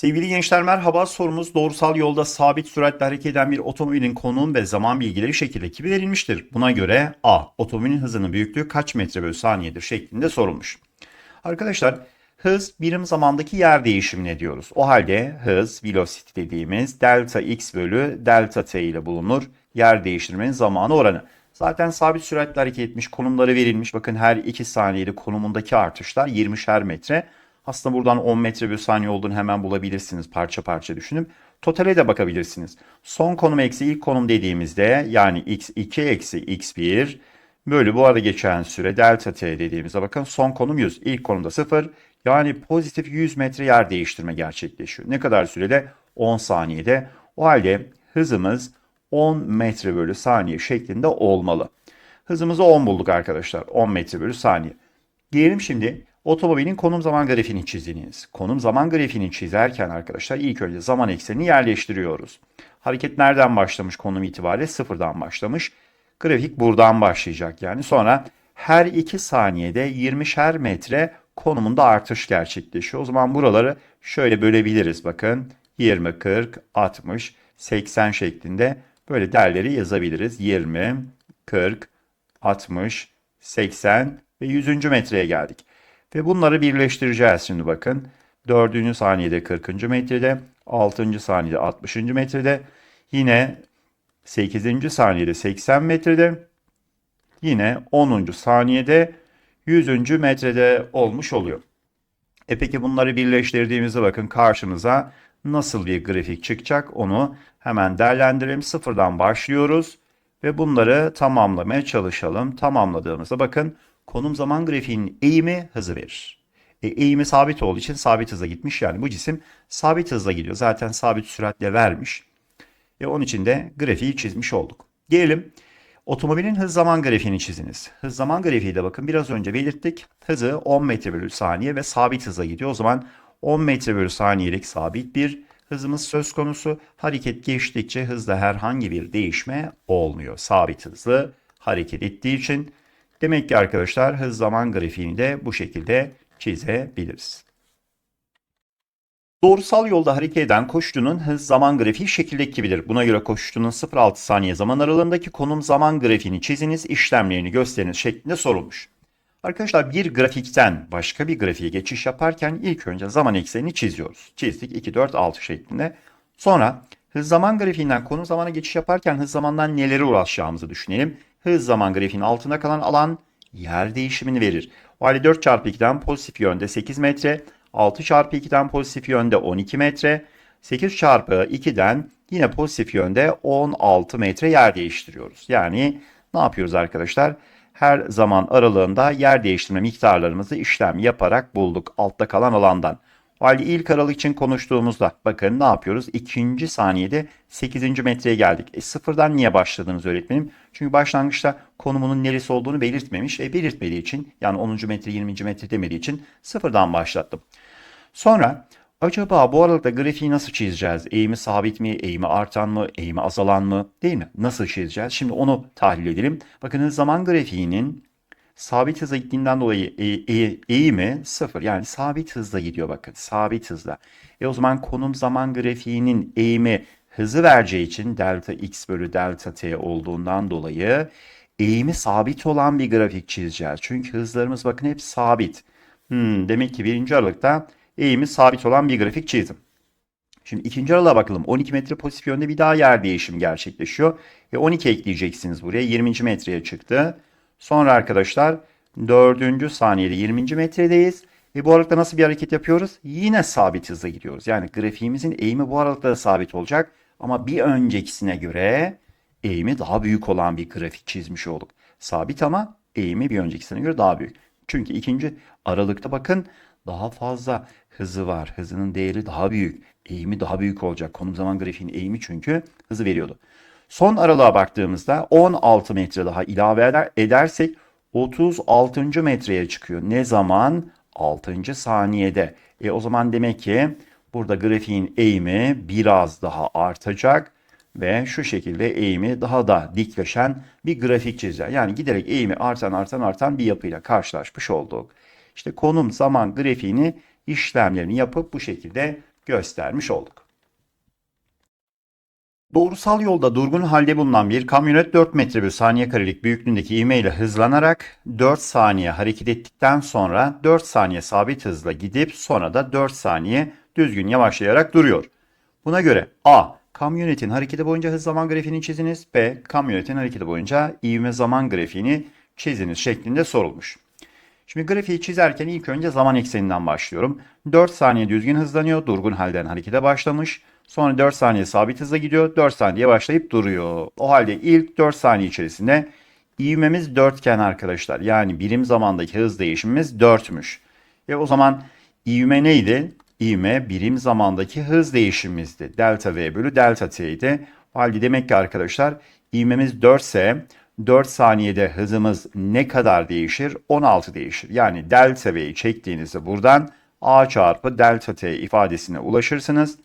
Sevgili gençler merhaba. Sorumuz doğrusal yolda sabit süratle hareket eden bir otomobilin konum ve zaman bilgileri şekil ekibi verilmiştir. Buna göre A. Otomobilin hızının büyüklüğü kaç metre bölü saniyedir şeklinde sorulmuş. Arkadaşlar hız birim zamandaki yer değişimine diyoruz. O halde hız velocity dediğimiz delta x bölü delta t ile bulunur. Yer değiştirmenin zamanı oranı. Zaten sabit süratle hareket etmiş konumları verilmiş. Bakın her 2 saniyede konumundaki artışlar 20'şer metre. Aslında buradan 10 metre bölü saniye olduğunu hemen bulabilirsiniz parça parça düşünüp. Totale de bakabilirsiniz. Son konum eksi ilk konum dediğimizde yani x2 eksi x1 bölü bu arada geçen süre delta t dediğimizde bakın son konum 100. İlk konumda 0 yani pozitif 100 metre yer değiştirme gerçekleşiyor. Ne kadar sürede? 10 saniyede. O halde hızımız 10 metre bölü saniye şeklinde olmalı. Hızımızı 10 bulduk arkadaşlar. 10 metre bölü saniye. Diyelim şimdi otomobilin konum zaman grafiğini çizdiniz. Konum zaman grafiğini çizerken arkadaşlar ilk önce zaman eksenini yerleştiriyoruz. Hareket nereden başlamış konum itibariyle? Sıfırdan başlamış. Grafik buradan başlayacak yani. Sonra her 2 saniyede 20'şer metre konumunda artış gerçekleşiyor. O zaman buraları şöyle bölebiliriz. Bakın 20, 40, 60, 80 şeklinde böyle değerleri yazabiliriz. 20, 40, 60, 80 ve 100. metreye geldik. Ve bunları birleştireceğiz şimdi bakın. 4. saniyede 40. metrede, 6. saniyede 60. metrede, yine 8. saniyede 80 metrede, yine 10. saniyede 100. metrede olmuş oluyor. E peki bunları birleştirdiğimizde bakın karşımıza nasıl bir grafik çıkacak onu hemen değerlendirelim. Sıfırdan başlıyoruz ve bunları tamamlamaya çalışalım. Tamamladığımızda bakın konum zaman grafiğinin eğimi hızı verir. E, eğimi sabit olduğu için sabit hıza gitmiş. Yani bu cisim sabit hızla gidiyor. Zaten sabit süratle vermiş. E, onun için de grafiği çizmiş olduk. Gelelim otomobilin hız zaman grafiğini çiziniz. Hız zaman grafiği de bakın biraz önce belirttik. Hızı 10 metre bölü saniye ve sabit hıza gidiyor. O zaman 10 metre bölü saniyelik sabit bir hızımız söz konusu. Hareket geçtikçe hızda herhangi bir değişme olmuyor. Sabit hızlı hareket ettiği için. Demek ki arkadaşlar hız zaman grafiğini de bu şekilde çizebiliriz. Doğrusal yolda hareket eden koşucunun hız zaman grafiği şekildeki gibidir. Buna göre koşucunun 0-6 saniye zaman aralığındaki konum zaman grafiğini çiziniz, işlemlerini gösteriniz şeklinde sorulmuş. Arkadaşlar bir grafikten başka bir grafiğe geçiş yaparken ilk önce zaman eksenini çiziyoruz. Çizdik 2, 4, 6 şeklinde. Sonra hız zaman grafiğinden konum zamana geçiş yaparken hız zamandan nelere ulaşacağımızı düşünelim. Hız zaman grafiğinin altında kalan alan yer değişimini verir. O halde 4 çarpı 2'den pozitif yönde 8 metre, 6 çarpı 2'den pozitif yönde 12 metre, 8 çarpı 2'den yine pozitif yönde 16 metre yer değiştiriyoruz. Yani ne yapıyoruz arkadaşlar? Her zaman aralığında yer değiştirme miktarlarımızı işlem yaparak bulduk altta kalan alandan. O halde ilk aralık için konuştuğumuzda bakın ne yapıyoruz? İkinci saniyede 8. metreye geldik. E sıfırdan niye başladınız öğretmenim? Çünkü başlangıçta konumunun neresi olduğunu belirtmemiş. E belirtmediği için yani 10. metre 20. metre demediği için sıfırdan başlattım. Sonra acaba bu aralıkta grafiği nasıl çizeceğiz? Eğimi sabit mi, eğimi artan mı, eğimi azalan mı değil mi? Nasıl çizeceğiz? Şimdi onu tahlil edelim. Bakınız zaman grafiğinin sabit hıza gittiğinden dolayı e, e, eğimi sıfır. Yani sabit hızla gidiyor bakın. Sabit hızla. E o zaman konum zaman grafiğinin eğimi hızı vereceği için delta x bölü delta t olduğundan dolayı eğimi sabit olan bir grafik çizeceğiz. Çünkü hızlarımız bakın hep sabit. Hmm, demek ki birinci aralıkta eğimi sabit olan bir grafik çizdim. Şimdi ikinci aralığa bakalım. 12 metre pozitif yönde bir daha yer değişimi gerçekleşiyor. Ve 12 ekleyeceksiniz buraya. 20. metreye çıktı. Sonra arkadaşlar 4. saniyede 20. metredeyiz. Ve bu aralıkta nasıl bir hareket yapıyoruz? Yine sabit hızla gidiyoruz. Yani grafiğimizin eğimi bu aralıkta da sabit olacak. Ama bir öncekisine göre eğimi daha büyük olan bir grafik çizmiş olduk. Sabit ama eğimi bir öncekisine göre daha büyük. Çünkü ikinci aralıkta bakın daha fazla hızı var. Hızının değeri daha büyük. Eğimi daha büyük olacak. Konum zaman grafiğinin eğimi çünkü hızı veriyordu. Son aralığa baktığımızda 16 metre daha ilave eder, edersek 36. metreye çıkıyor. Ne zaman? 6. saniyede. E o zaman demek ki burada grafiğin eğimi biraz daha artacak ve şu şekilde eğimi daha da dikleşen bir grafik çizeceğiz. Yani giderek eğimi artan artan artan bir yapıyla karşılaşmış olduk. İşte konum zaman grafiğini işlemlerini yapıp bu şekilde göstermiş olduk. Doğrusal yolda durgun halde bulunan bir kamyonet 4 metre bölü saniye karelik büyüklüğündeki ivmeyle hızlanarak 4 saniye hareket ettikten sonra 4 saniye sabit hızla gidip sonra da 4 saniye düzgün yavaşlayarak duruyor. Buna göre A. Kamyonetin hareketi boyunca hız zaman grafiğini çiziniz. B. Kamyonetin hareketi boyunca ivme zaman grafiğini çiziniz şeklinde sorulmuş. Şimdi grafiği çizerken ilk önce zaman ekseninden başlıyorum. 4 saniye düzgün hızlanıyor. Durgun halden harekete başlamış. Sonra 4 saniye sabit hızla gidiyor. 4 saniye başlayıp duruyor. O halde ilk 4 saniye içerisinde ivmemiz 4 iken arkadaşlar. Yani birim zamandaki hız değişimimiz 4'müş. E o zaman ivme neydi? İvme birim zamandaki hız değişimimizdi. Delta V bölü delta T idi. O halde demek ki arkadaşlar ivmemiz 4 ise 4 saniyede hızımız ne kadar değişir? 16 değişir. Yani delta V'yi çektiğinizde buradan A çarpı delta T ifadesine ulaşırsınız.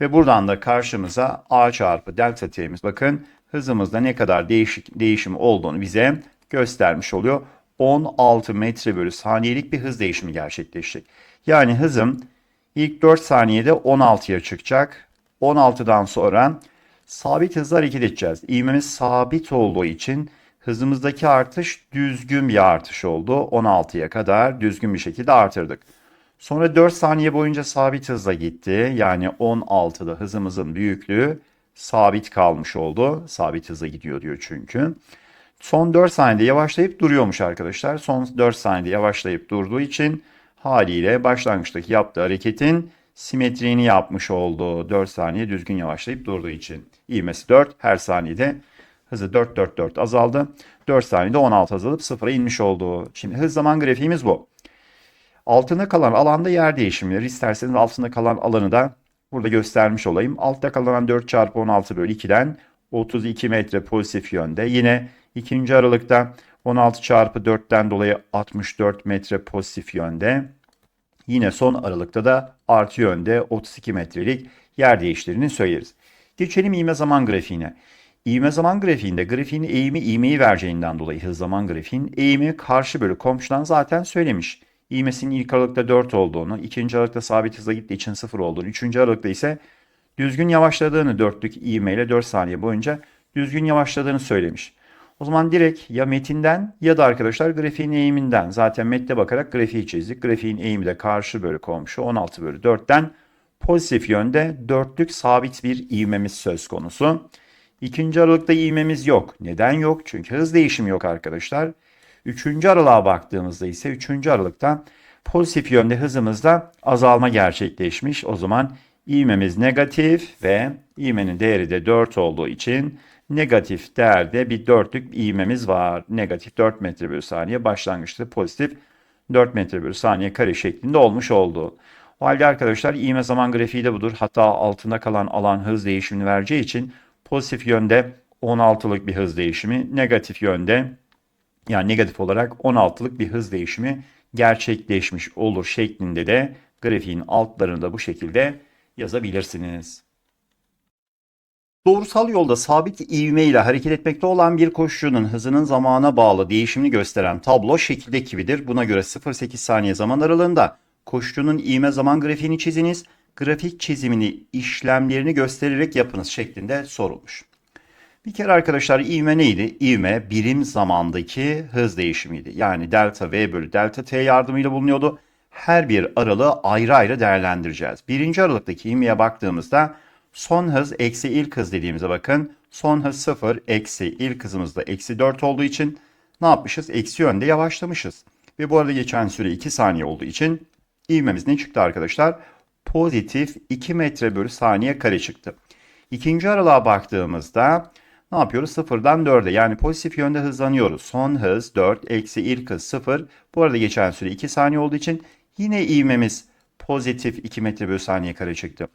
Ve buradan da karşımıza A çarpı delta T'miz bakın hızımızda ne kadar değişik, değişim olduğunu bize göstermiş oluyor. 16 metre bölü saniyelik bir hız değişimi gerçekleşecek. Yani hızım ilk 4 saniyede 16'ya çıkacak. 16'dan sonra sabit hızla hareket edeceğiz. İğmemiz sabit olduğu için hızımızdaki artış düzgün bir artış oldu. 16'ya kadar düzgün bir şekilde artırdık. Sonra 4 saniye boyunca sabit hızla gitti. Yani 16'da hızımızın büyüklüğü sabit kalmış oldu. Sabit hızla gidiyor diyor çünkü. Son 4 saniyede yavaşlayıp duruyormuş arkadaşlar. Son 4 saniyede yavaşlayıp durduğu için haliyle başlangıçtaki yaptığı hareketin simetriğini yapmış oldu. 4 saniye düzgün yavaşlayıp durduğu için. İvmesi 4 her saniyede hızı 4 4 4 azaldı. 4 saniyede 16 azalıp 0'a inmiş oldu. Şimdi hız zaman grafiğimiz bu. Altında kalan alanda yer değişimleri. İsterseniz altında kalan alanı da burada göstermiş olayım. Altta kalan 4 çarpı 16 bölü 2'den 32 metre pozitif yönde. Yine ikinci aralıkta 16 çarpı 4'ten dolayı 64 metre pozitif yönde. Yine son aralıkta da artı yönde 32 metrelik yer değiştirini söyleriz. Geçelim ivme zaman grafiğine. İvme zaman grafiğinde grafiğin eğimi ivmeyi vereceğinden dolayı hız zaman grafiğin eğimi karşı bölü komşudan zaten söylemiş. İğmesinin ilk aralıkta 4 olduğunu, ikinci aralıkta sabit hızla gittiği için 0 olduğunu, üçüncü aralıkta ise düzgün yavaşladığını dörtlük ivmeyle 4 saniye boyunca düzgün yavaşladığını söylemiş. O zaman direkt ya metinden ya da arkadaşlar grafiğin eğiminden zaten metne bakarak grafiği çizdik. Grafiğin eğimi de karşı bölü komşu 16 bölü 4'ten pozitif yönde dörtlük sabit bir ivmemiz söz konusu. İkinci aralıkta ivmemiz yok. Neden yok? Çünkü hız değişimi yok arkadaşlar. Üçüncü aralığa baktığımızda ise üçüncü aralıkta pozitif yönde hızımızda azalma gerçekleşmiş. O zaman ivmemiz negatif ve ivmenin değeri de 4 olduğu için negatif değerde bir dörtlük ivmemiz var. Negatif 4 metre bölü saniye başlangıçta pozitif 4 metre bölü saniye kare şeklinde olmuş oldu. O halde arkadaşlar ivme zaman grafiği de budur. Hatta altında kalan alan hız değişimini vereceği için pozitif yönde 16'lık bir hız değişimi, negatif yönde yani negatif olarak 16'lık bir hız değişimi gerçekleşmiş olur şeklinde de grafiğin altlarında bu şekilde yazabilirsiniz. Doğrusal yolda sabit ivme ile hareket etmekte olan bir koşucunun hızının zamana bağlı değişimini gösteren tablo şekildeki gibidir. Buna göre 0-8 saniye zaman aralığında koşucunun ivme zaman grafiğini çiziniz. Grafik çizimini işlemlerini göstererek yapınız şeklinde sorulmuş. Bir kere arkadaşlar ivme neydi? İvme birim zamandaki hız değişimiydi. Yani delta V bölü delta T yardımıyla bulunuyordu. Her bir aralığı ayrı ayrı değerlendireceğiz. Birinci aralıktaki ivmeye baktığımızda son hız eksi ilk hız dediğimize bakın. Son hız 0 eksi ilk hızımız da eksi 4 olduğu için ne yapmışız? Eksi yönde yavaşlamışız. Ve bu arada geçen süre 2 saniye olduğu için ivmemiz ne çıktı arkadaşlar? Pozitif 2 metre bölü saniye kare çıktı. İkinci aralığa baktığımızda ne yapıyoruz? Sıfırdan 4'e yani pozitif yönde hızlanıyoruz. Son hız 4 eksi ilk hız 0. Bu arada geçen süre 2 saniye olduğu için yine ivmemiz pozitif 2 metre bölü saniye kare çıktı.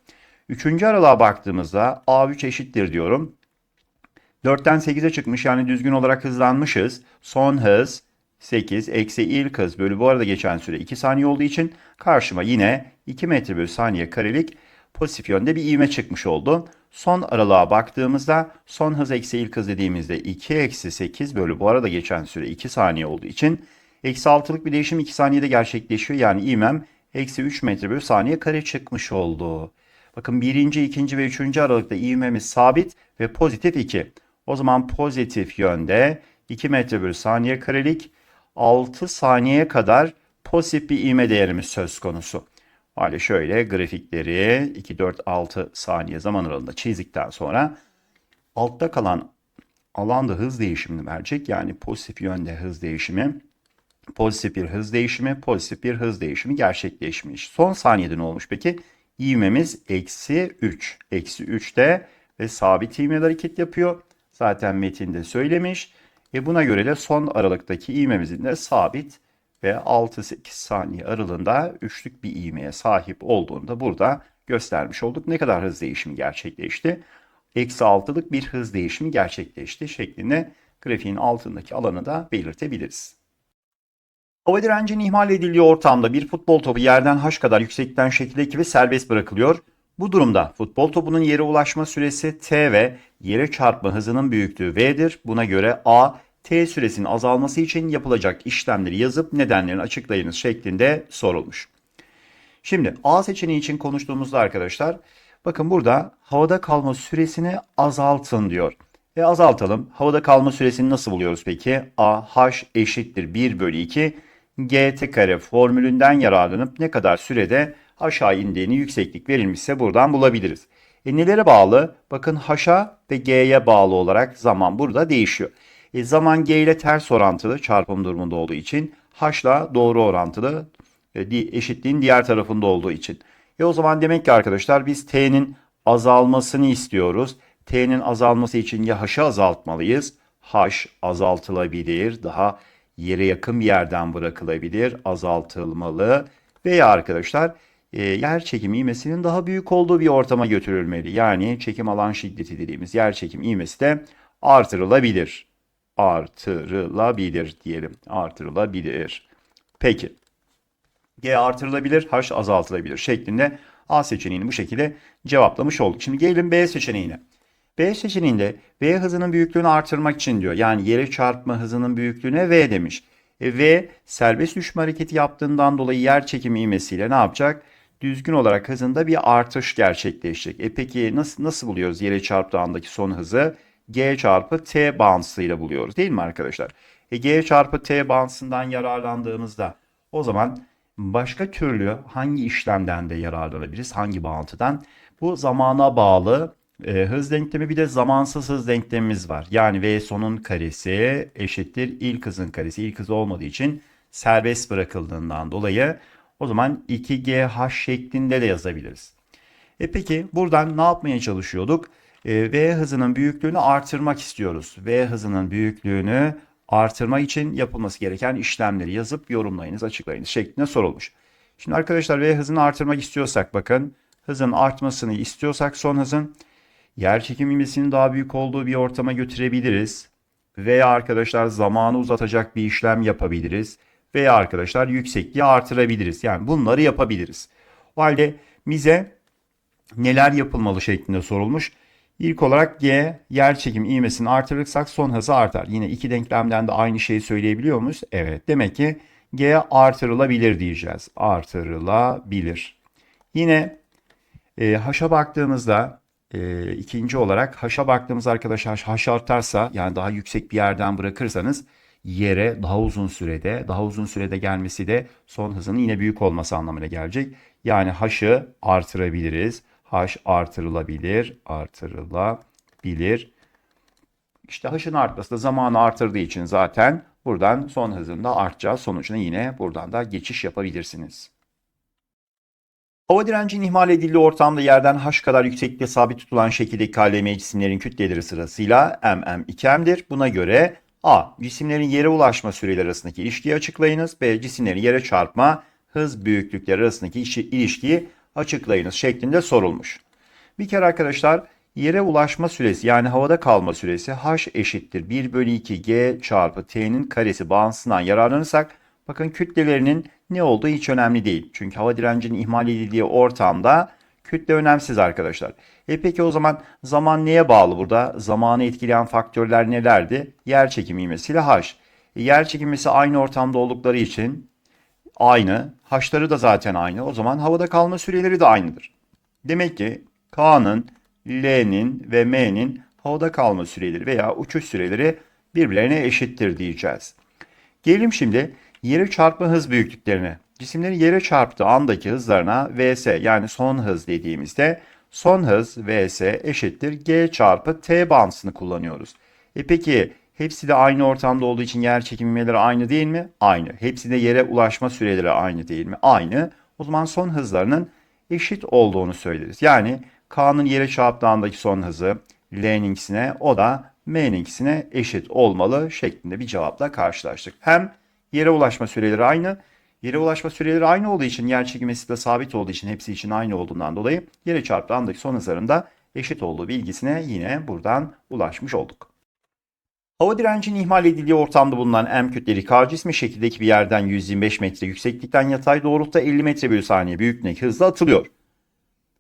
Üçüncü aralığa baktığımızda A3 eşittir diyorum. 4'ten 8'e çıkmış yani düzgün olarak hızlanmışız. Son hız 8 eksi ilk hız bölü bu arada geçen süre 2 saniye olduğu için karşıma yine 2 metre bölü saniye karelik pozitif yönde bir ivme çıkmış oldu. Son aralığa baktığımızda son hız eksi ilk hız dediğimizde 2 eksi 8 bölü bu arada geçen süre 2 saniye olduğu için eksi 6'lık bir değişim 2 saniyede gerçekleşiyor. Yani ivmem eksi 3 metre bölü saniye kare çıkmış oldu. Bakın birinci, ikinci ve üçüncü aralıkta ivmemiz sabit ve pozitif 2. O zaman pozitif yönde 2 metre bölü saniye karelik 6 saniyeye kadar pozitif bir ivme değerimiz söz konusu. Hali şöyle grafikleri 2, 4, 6 saniye zaman aralığında çizdikten sonra altta kalan alanda hız değişimini verecek. Yani pozitif yönde hız değişimi, pozitif bir hız değişimi, pozitif bir hız değişimi gerçekleşmiş. Son saniyede ne olmuş peki? İvmemiz eksi 3. Eksi 3'te ve sabit ivmeli hareket yapıyor. Zaten metinde söylemiş. E buna göre de son aralıktaki ivmemizin de sabit ve 6-8 saniye aralığında üçlük bir ivmeye sahip olduğunu da burada göstermiş olduk. Ne kadar hız değişimi gerçekleşti? Eksi 6'lık bir hız değişimi gerçekleşti şeklinde grafiğin altındaki alanı da belirtebiliriz. Hava direncinin ihmal edildiği ortamda bir futbol topu yerden h kadar yüksekten şekildeki ve serbest bırakılıyor. Bu durumda futbol topunun yere ulaşma süresi t ve yere çarpma hızının büyüklüğü v'dir. Buna göre a, t süresinin azalması için yapılacak işlemleri yazıp nedenlerini açıklayınız şeklinde sorulmuş. Şimdi A seçeneği için konuştuğumuzda arkadaşlar bakın burada havada kalma süresini azaltın diyor. E azaltalım. Havada kalma süresini nasıl buluyoruz peki? A eşittir 1 bölü 2 GT kare formülünden yararlanıp ne kadar sürede aşağı indiğini yükseklik verilmişse buradan bulabiliriz. E nelere bağlı? Bakın H'a ve G'ye bağlı olarak zaman burada değişiyor. E zaman G ile ters orantılı çarpım durumunda olduğu için H'la doğru orantılı e, di- eşitliğin diğer tarafında olduğu için. E o zaman demek ki arkadaşlar biz T'nin azalmasını istiyoruz. T'nin azalması için ya H'ı azaltmalıyız. H azaltılabilir. Daha yere yakın bir yerden bırakılabilir. Azaltılmalı. Veya arkadaşlar e, yer çekim ivmesinin daha büyük olduğu bir ortama götürülmeli. Yani çekim alan şiddeti dediğimiz yer çekim ivmesi de artırılabilir. Artırılabilir diyelim. Artırılabilir. Peki. G artırılabilir, H azaltılabilir şeklinde A seçeneğini bu şekilde cevaplamış olduk. Şimdi gelelim B seçeneğine. B seçeneğinde V hızının büyüklüğünü artırmak için diyor. Yani yere çarpma hızının büyüklüğüne V demiş. E, v serbest düşme hareketi yaptığından dolayı yer çekimi ivmesiyle ne yapacak? Düzgün olarak hızında bir artış gerçekleşecek. E peki nasıl nasıl buluyoruz yere çarptığı andaki son hızı? G çarpı T bağıntısıyla buluyoruz değil mi arkadaşlar? E, G çarpı T bağıntısından yararlandığımızda o zaman başka türlü hangi işlemden de yararlanabiliriz? Hangi bağıntıdan? Bu zamana bağlı e, hız denklemi bir de zamansız hız denklemimiz var. Yani V sonun karesi eşittir ilk hızın karesi. İlk hız olmadığı için serbest bırakıldığından dolayı o zaman 2GH şeklinde de yazabiliriz. E peki buradan ne yapmaya çalışıyorduk? E, v hızının büyüklüğünü artırmak istiyoruz. V hızının büyüklüğünü artırmak için yapılması gereken işlemleri yazıp yorumlayınız, açıklayınız şeklinde sorulmuş. Şimdi arkadaşlar V hızını artırmak istiyorsak bakın hızın artmasını istiyorsak son hızın yer çekim ivmesinin daha büyük olduğu bir ortama götürebiliriz. Veya arkadaşlar zamanı uzatacak bir işlem yapabiliriz. Veya arkadaşlar yüksekliği artırabiliriz. Yani bunları yapabiliriz. O halde bize neler yapılmalı şeklinde sorulmuş. İlk olarak G yer çekim ivmesini artırırsak son hızı artar. Yine iki denklemden de aynı şeyi söyleyebiliyor muyuz? Evet. Demek ki G artırılabilir diyeceğiz. Artırılabilir. Yine e, H'a baktığımızda e, ikinci olarak H'a baktığımız arkadaşlar H artarsa yani daha yüksek bir yerden bırakırsanız yere daha uzun sürede daha uzun sürede gelmesi de son hızının yine büyük olması anlamına gelecek. Yani H'ı artırabiliriz. H artırılabilir, artırılabilir. İşte H'ın artması da zamanı artırdığı için zaten buradan son hızında artacağı sonucuna yine buradan da geçiş yapabilirsiniz. Hava direncinin ihmal edildiği ortamda yerden h kadar yükseklikte sabit tutulan şekildeki KLM cisimlerin kütleleri sırasıyla m, m, 2m'dir. Buna göre a. Cisimlerin yere ulaşma süreleri arasındaki ilişkiyi açıklayınız. b. Cisimlerin yere çarpma hız büyüklükleri arasındaki ilişkiyi açıklayınız şeklinde sorulmuş. Bir kere arkadaşlar yere ulaşma süresi yani havada kalma süresi h eşittir 1 bölü 2 g çarpı t'nin karesi bağıntısından yararlanırsak bakın kütlelerinin ne olduğu hiç önemli değil. Çünkü hava direncinin ihmal edildiği ortamda kütle önemsiz arkadaşlar. E peki o zaman zaman neye bağlı burada? Zamanı etkileyen faktörler nelerdi? Yer çekimi ivmesiyle h. E, yer çekimisi aynı ortamda oldukları için aynı. H'ları da zaten aynı. O zaman havada kalma süreleri de aynıdır. Demek ki K'nın, L'nin ve M'nin havada kalma süreleri veya uçuş süreleri birbirlerine eşittir diyeceğiz. Gelelim şimdi yere çarpma hız büyüklüklerine. Cisimlerin yere çarptığı andaki hızlarına vs yani son hız dediğimizde son hız vs eşittir g çarpı t bağıntısını kullanıyoruz. E peki hepsi de aynı ortamda olduğu için yer çekimleri aynı değil mi? Aynı. Hepsi de yere ulaşma süreleri aynı değil mi? Aynı. O zaman son hızlarının eşit olduğunu söyleriz. Yani K'nın yere çarptığı andaki son hızı L'ninkisine o da M'ninkisine eşit olmalı şeklinde bir cevapla karşılaştık. Hem yere ulaşma süreleri aynı, yere ulaşma süreleri aynı olduğu için yer çekimesi de sabit olduğu için hepsi için aynı olduğundan dolayı yere çarptığı andaki son hızların da eşit olduğu bilgisine yine buradan ulaşmış olduk. Hava direncinin ihmal edildiği ortamda bulunan M kütleli K cismi şekildeki bir yerden 125 metre yükseklikten yatay doğrultuda 50 metre bölü saniye büyüklüğündeki hızla atılıyor.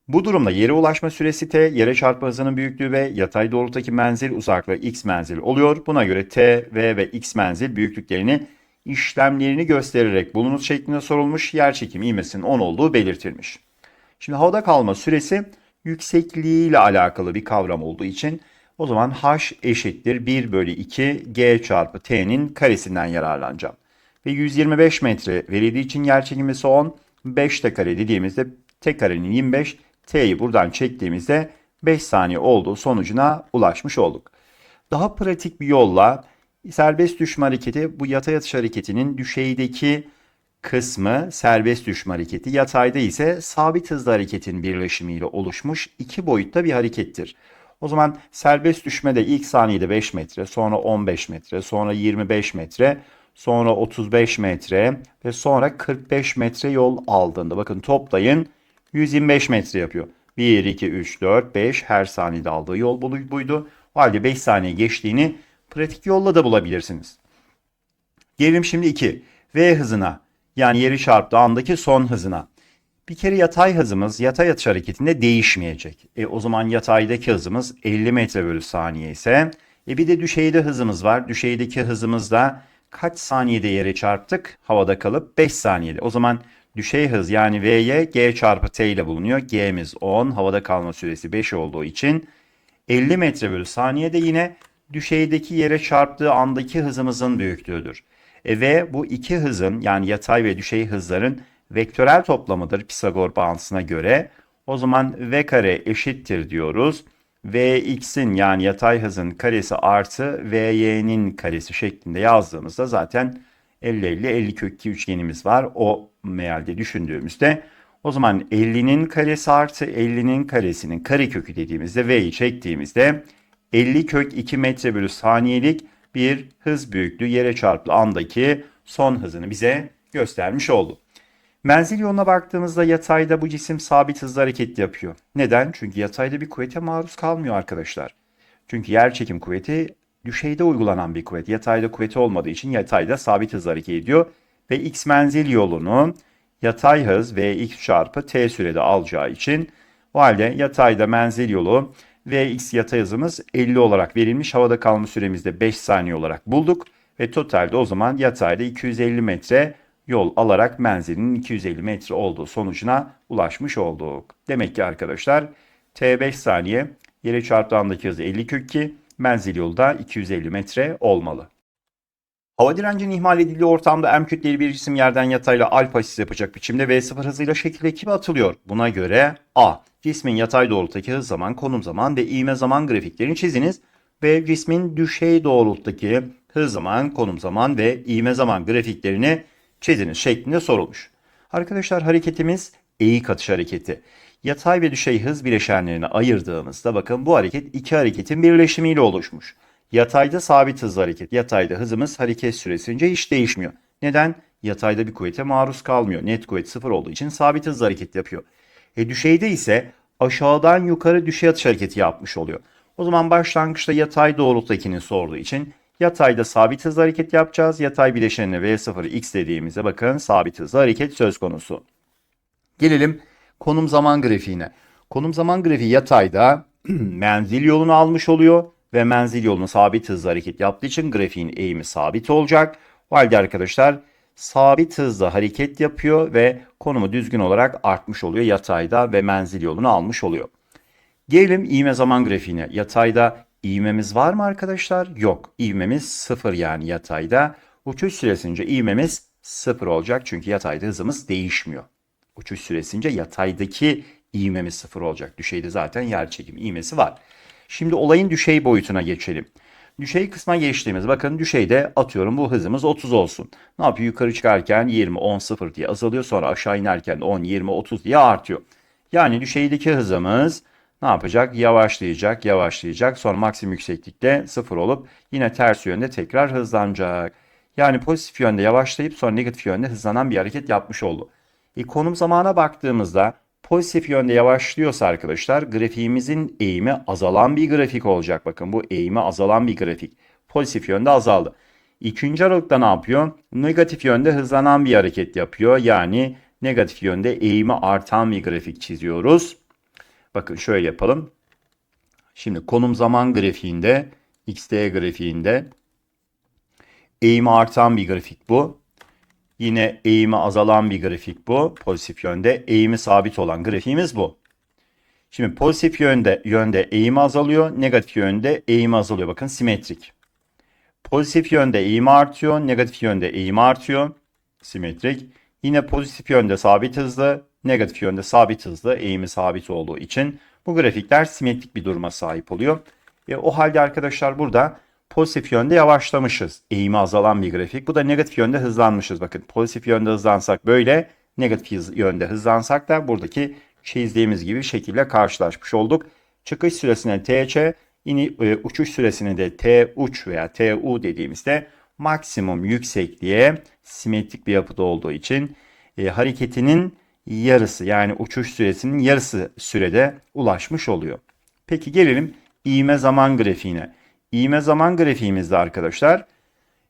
Bu durumda yere ulaşma süresi t, yere çarpma hızının büyüklüğü ve yatay doğrultudaki menzil uzaklığı x menzil oluyor. Buna göre t, v ve x menzil büyüklüklerini işlemlerini göstererek bulunuz şeklinde sorulmuş. Yer çekimi ivmesinin 10 olduğu belirtilmiş. Şimdi havada kalma süresi yüksekliği ile alakalı bir kavram olduğu için o zaman h eşittir 1 bölü 2 g çarpı t'nin karesinden yararlanacağım. Ve 125 metre verildiği için yer çekimisi 10, 5 t kare dediğimizde t karenin 25, t'yi buradan çektiğimizde 5 saniye olduğu sonucuna ulaşmış olduk. Daha pratik bir yolla serbest düşme hareketi bu yatay atış hareketinin düşeydeki kısmı serbest düşme hareketi, yatayda ise sabit hızlı hareketin birleşimiyle oluşmuş iki boyutta bir harekettir. O zaman serbest düşmede ilk saniyede 5 metre, sonra 15 metre, sonra 25 metre, sonra 35 metre ve sonra 45 metre yol aldığında bakın toplayın 125 metre yapıyor. 1, 2, 3, 4, 5 her saniyede aldığı yol buydu. O halde 5 saniye geçtiğini pratik yolla da bulabilirsiniz. Gelelim şimdi 2. V hızına yani yeri çarptığı andaki son hızına. Bir kere yatay hızımız yatay atış hareketinde değişmeyecek. E, o zaman yataydaki hızımız 50 metre bölü saniye ise e, bir de düşeyde hızımız var. Düşeydeki hızımız da kaç saniyede yere çarptık? Havada kalıp 5 saniyede. O zaman düşey hız yani V'ye G çarpı T ile bulunuyor. G'miz 10, havada kalma süresi 5 olduğu için 50 metre bölü saniyede yine düşeydeki yere çarptığı andaki hızımızın büyüklüğüdür. E, ve bu iki hızın yani yatay ve düşey hızların vektörel toplamıdır Pisagor bağıntısına göre. O zaman v kare eşittir diyoruz. Vx'in yani yatay hızın karesi artı Vy'nin karesi şeklinde yazdığımızda zaten 50-50 50 kök 2 üçgenimiz var. O mealde düşündüğümüzde o zaman 50'nin karesi artı 50'nin karesinin karekökü dediğimizde V'yi çektiğimizde 50 kök 2 metre bölü saniyelik bir hız büyüklüğü yere çarpılı andaki son hızını bize göstermiş oldu. Menzil yoluna baktığımızda yatayda bu cisim sabit hızla hareket yapıyor. Neden? Çünkü yatayda bir kuvvete maruz kalmıyor arkadaşlar. Çünkü yer çekim kuvveti düşeyde uygulanan bir kuvvet. Yatayda kuvveti olmadığı için yatayda sabit hızla hareket ediyor. Ve x menzil yolunu yatay hız ve x çarpı t sürede alacağı için o halde yatayda menzil yolu ve x yatay hızımız 50 olarak verilmiş. Havada kalma süremizde 5 saniye olarak bulduk. Ve totalde o zaman yatayda 250 metre yol alarak menzilinin 250 metre olduğu sonucuna ulaşmış olduk. Demek ki arkadaşlar T5 saniye yere çarptığı andaki hızı 50 kök 2, menzil yolu da 250 metre olmalı. Hava direncinin ihmal edildiği ortamda M kütleli bir cisim yerden yatayla alfa sis yapacak biçimde V0 hızıyla şekil ekibi atılıyor. Buna göre A. Cismin yatay doğrultudaki hız zaman, konum zaman ve ivme zaman grafiklerini çiziniz ve cismin düşey doğrultudaki hız zaman, konum zaman ve ivme zaman grafiklerini çiziniz şeklinde sorulmuş. Arkadaşlar hareketimiz eğik atış hareketi. Yatay ve düşey hız bileşenlerini ayırdığımızda bakın bu hareket iki hareketin birleşimiyle oluşmuş. Yatayda sabit hızlı hareket. Yatayda hızımız hareket süresince hiç değişmiyor. Neden? Yatayda bir kuvvete maruz kalmıyor. Net kuvvet sıfır olduğu için sabit hızlı hareket yapıyor. E düşeyde ise aşağıdan yukarı düşey atış hareketi yapmış oluyor. O zaman başlangıçta yatay doğrultudakini sorduğu için Yatayda sabit hızlı hareket yapacağız. Yatay bileşenine V0 x dediğimizde bakın sabit hızlı hareket söz konusu. Gelelim konum zaman grafiğine. Konum zaman grafiği yatayda menzil yolunu almış oluyor ve menzil yolunu sabit hızlı hareket yaptığı için grafiğin eğimi sabit olacak. O halde arkadaşlar sabit hızla hareket yapıyor ve konumu düzgün olarak artmış oluyor yatayda ve menzil yolunu almış oluyor. Gelelim ivme zaman grafiğine. Yatayda ivmemiz var mı arkadaşlar? Yok. İvmemiz sıfır yani yatayda. Uçuş süresince ivmemiz sıfır olacak çünkü yatayda hızımız değişmiyor. Uçuş süresince yataydaki ivmemiz sıfır olacak. Düşeyde zaten yer çekimi ivmesi var. Şimdi olayın düşey boyutuna geçelim. Düşey kısma geçtiğimiz bakın düşeyde atıyorum bu hızımız 30 olsun. Ne yapıyor? Yukarı çıkarken 20, 10, 0 diye azalıyor. Sonra aşağı inerken 10, 20, 30 diye artıyor. Yani düşeydeki hızımız ne yapacak? Yavaşlayacak, yavaşlayacak. Sonra maksimum yükseklikte 0 olup yine ters yönde tekrar hızlanacak. Yani pozitif yönde yavaşlayıp sonra negatif yönde hızlanan bir hareket yapmış oldu. E, konum zamana baktığımızda pozitif yönde yavaşlıyorsa arkadaşlar grafiğimizin eğimi azalan bir grafik olacak. Bakın bu eğimi azalan bir grafik. Pozitif yönde azaldı. İkinci aralıkta ne yapıyor? Negatif yönde hızlanan bir hareket yapıyor. Yani negatif yönde eğimi artan bir grafik çiziyoruz. Bakın şöyle yapalım. Şimdi konum zaman grafiğinde, XT grafiğinde eğimi artan bir grafik bu. Yine eğimi azalan bir grafik bu. Pozitif yönde eğimi sabit olan grafiğimiz bu. Şimdi pozitif yönde yönde eğimi azalıyor, negatif yönde eğimi azalıyor. Bakın simetrik. Pozitif yönde eğimi artıyor, negatif yönde eğimi artıyor. Simetrik. Yine pozitif yönde sabit hızlı, negatif yönde sabit hızlı, eğimi sabit olduğu için bu grafikler simetrik bir duruma sahip oluyor. E, o halde arkadaşlar burada pozitif yönde yavaşlamışız. Eğimi azalan bir grafik. Bu da negatif yönde hızlanmışız. Bakın pozitif yönde hızlansak böyle, negatif yönde hızlansak da buradaki çizdiğimiz gibi şekilde karşılaşmış olduk. Çıkış süresine TC, ini, e, uçuş süresine de T uç veya TU dediğimizde maksimum yüksekliğe simetrik bir yapıda olduğu için e, hareketinin yarısı yani uçuş süresinin yarısı sürede ulaşmış oluyor. Peki gelelim ivme zaman grafiğine. İğme zaman grafiğimizde arkadaşlar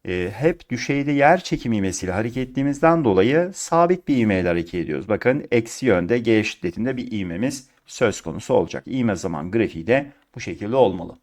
e, hep düşeyde yer çekimi ivmesiyle hareket ettiğimizden dolayı sabit bir ivmeyle hareket ediyoruz. Bakın eksi yönde G şiddetinde bir ivmemiz söz konusu olacak. İğme zaman grafiği de bu şekilde olmalı.